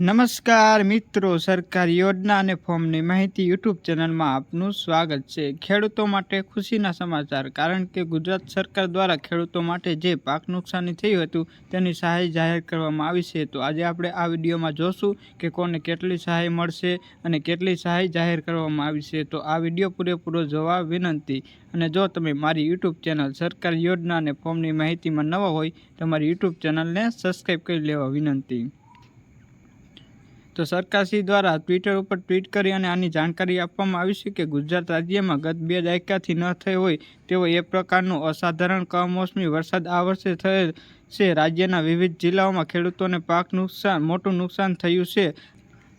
નમસ્કાર મિત્રો, સરકારી યોજના અને ફોર્મની માહિતી યુટ્યુબ ચેનલમાં આપનું સ્વાગત છે. ખેડૂતો માટે ખુશીના સમાચાર, કારણ કે ગુજરાત સરકાર દ્વારા ખેડૂતો માટે જે પાક નુકસાની થયું હતું, તેની સહાય જાહેર કરવામાં આવી છે. તો આજે આપણે આ વિડીયોમાં જોશું કે કોને કેટલી સહાય મળશે અને કેટલી સહાય જાહેર કરવામાં આવી છે. તો આ વીડિયો પૂરેપૂરો જોવા વિનંતી. અને જો તમે મારી યુટ્યુબ ચેનલ સરકારી યોજના અને ફોર્મની માહિતીમાં નવા હોય તો મારી યુટ્યુબ ચેનલને સબસ્ક્રાઈબ કરી લેવા વિનંતી. તો સરકારશ્રી દ્વારા ટ્વિટર ઉપર ટ્વીટ કરી અને આની જાણકારી આપવામાં આવી છે કે ગુજરાત રાજ્યમાં ગત બે દાયકાથી ન થઈ હોય તેવો એ પ્રકારનો અસાધારણ કમોસમી વરસાદ આ વર્ષે થયેલ છે. રાજ્યના વિવિધ જિલ્લાઓમાં ખેડૂતોને પાક નુકસાન, મોટું નુકસાન થયું છે.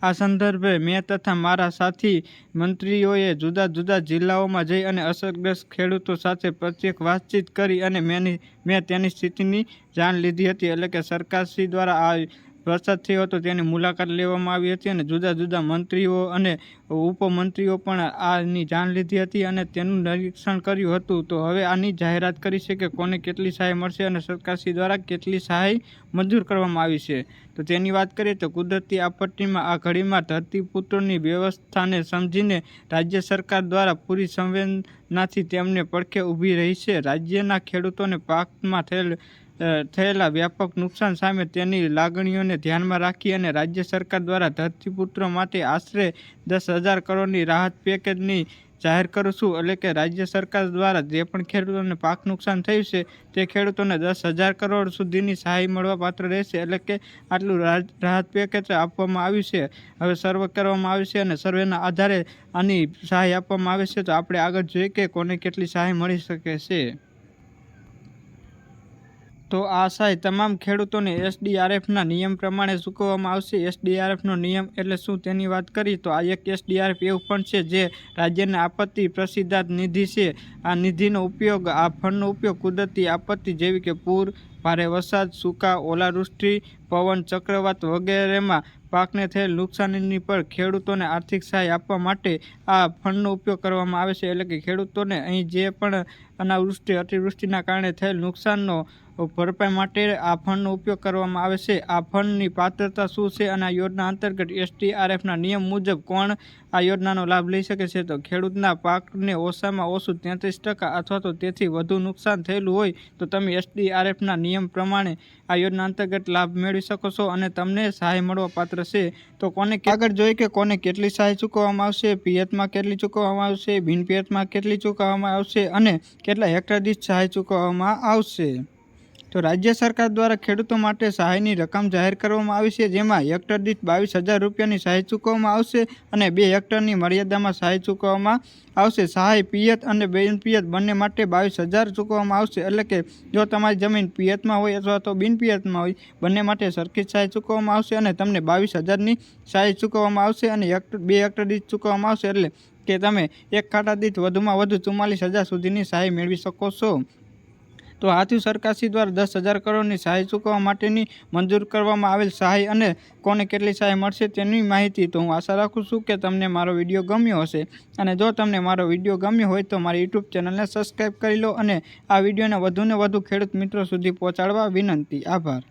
આ સંદર્ભે મેં તથા મારા સાથી મંત્રીઓએ જુદા જુદા જિલ્લાઓમાં જઈ અને અસરગ્રસ્ત ખેડૂતો સાથે પ્રત્યેક વાતચીત કરી અને મેની, મેં તેની સ્થિતિની જાણ લીધી હતી. એટલે કે સરકારશ્રી દ્વારા આ વરસાદ થયો હતો તેની મુલાકાત લેવામાં આવી હતી અને જુદા જુદા મંત્રીઓ અને ઉપમંત્રીઓ પણ આની જાણ લીધી હતી અને તેનું નિરીક્ષણ કર્યું હતું. તો હવે આની જાહેરાત કરી છે કે કોને કેટલી સહાય મળશે અને સરકારશ્રી દ્વારા કેટલી સહાય મંજૂર કરવામાં આવી છે. તો તેની વાત કરીએ તો કુદરતી આપત્તિમાં આ ઘડીમાં ધરતીપુત્રોની વ્યવસ્થાને સમજીને રાજ્ય સરકાર દ્વારા પૂરી સંવેદનાથી તેમને પડખે ઊભી રહી છે. રાજ્યના ખેડૂતોને પાકમાં થયેલ થયેલા વ્યાપક નુકસાન સામે તેની લાગણીઓને ધ્યાનમાં રાખી અને રાજ્ય સરકાર દ્વારા ધરતીપુત્રો માટે આશરે દસ હજાર કરોડની રાહત પેકેજની જાહેર કરું છું એટલે કે રાજ્ય સરકાર દ્વારા જે પણ ખેડૂતોને પાક નુકસાન થયું છે, તે ખેડૂતોને દસ હજાર કરોડ સુધીની સહાય મળવાપાત્ર રહેશે. એટલે કે આટલું રાહત પેકેજ આપવામાં આવ્યું છે. હવે સર્વે કરવામાં આવ્યું છે અને સર્વેના આધારે આની સહાય આપવામાં આવે છે. તો આપણે આગળ જોઈએ કે કોને કેટલી સહાય મળી શકે છે. તો આ સહાય તમામ ખેડૂતોને એસડીઆરએફના નિયમ પ્રમાણે ચૂકવવામાં આવશે. એસડીઆરએફનો નિયમ એટલે શું તેની વાત કરી તો આ એક એસડીઆરએફ એવું પણ છે જે રાજ્યના આપત્તિ પ્રસિદ્ધાત નિધિ છે. આ નિધિનો ઉપયોગ, આ ફંડનો ઉપયોગ કુદરતી આપત્તિ જેવી કે પૂર ભારે વરસાદ, સૂકા ઓલાવૃષ્ટિ, પવન ચક્રવાત વગેરેમાં પાકને થયેલ નુકસાનીની પર ખેડૂતોને આર્થિક સહાય આપવા માટે આ ફંડનો ઉપયોગ કરવામાં આવે છે. એટલે કે ખેડૂતોને અહીં જે પણ અનાવૃષ્ટિ, અતિવૃષ્ટિના કારણે થયેલ નુકસાનનો ભરપાઈ માટે આ ફંડનો ઉપયોગ કરવામાં આવે છે. આ ફંડની પાત્રતા શું છે અને આ યોજના અંતર્ગત એસટીઆરએફના નિયમ મુજબ કોણ આ યોજનાનો લાભ લઈ શકે છે? તો ખેડૂતના પાકને ઓછામાં ઓછું તેત્રીસ ટકા અથવા તો તેથી વધુ નુકસાન થયેલું હોય તો તમે એસડીઆરએફના નિયમ પ્રમાણે આ યોજના અંતર્ગત લાભ મેળવી શકો છો અને તમને સહાય મળવા પાત્ર છે. તો કોને આગળ જોઈએ કે કોને કેટલી સહાય ચૂકવવામાં આવશે, પિયતમાં કેટલી ચૂકવવામાં આવશે બિન પિયતમાં કેટલી ચૂકવવામાં આવશે અને કેટલા હેક્ટર દીઠ સહાય ચૂકવવામાં આવશે. તો રાજ્ય સરકાર દ્વારા ખેડૂતો માટે સહાયની રકમ જાહેર કરવામાં આવી છે, જેમાં હેક્ટર દીઠ બાવીસ હજાર રૂપિયાની સહાય ચૂકવવામાં આવશે અને બે હેક્ટરની મર્યાદામાં સહાય ચૂકવવામાં આવશે. સહાય પિયત અને બિન પિયત બંને માટે બાવીસ હજાર ચૂકવવામાં આવશે. એટલે કે જો તમારી જમીન પિયતમાં હોય અથવા તો બિન પિયતમાં હોય, બંને માટે સરખી સહાય ચૂકવવામાં આવશે અને તમને બાવીસ હજારની સહાય ચૂકવવામાં આવશે અને હેક્ટર, બે હેક્ટર દીઠ ચૂકવવામાં આવશે. એટલે કે તમે એક ખાતા દીઠ વધુમાં વધુ ચુમ્માલીસ હજાર સુધીની સહાય મેળવી શકો છો. તો આથી સરકારશ્રી દ્વારા દસ હજાર કરોડની સહાય ચૂકવવા માટેની મંજૂર કરવામાં આવેલ સહાય અને કોને કેટલી સહાય મળશે તેની માહિતી તો હું આશા રાખું છું કે તમને મારો વીડિયો ગમ્યો હશે. અને જો તમને મારો વીડિયો ગમ્યો હોય તો મારી યુટ્યુબ ચેનલને સબસ્ક્રાઈબ કરી લો અને આ વિડીયોને વધુને વધુ ખેડૂત મિત્રો સુધી પહોંચાડવા વિનંતી. આભાર.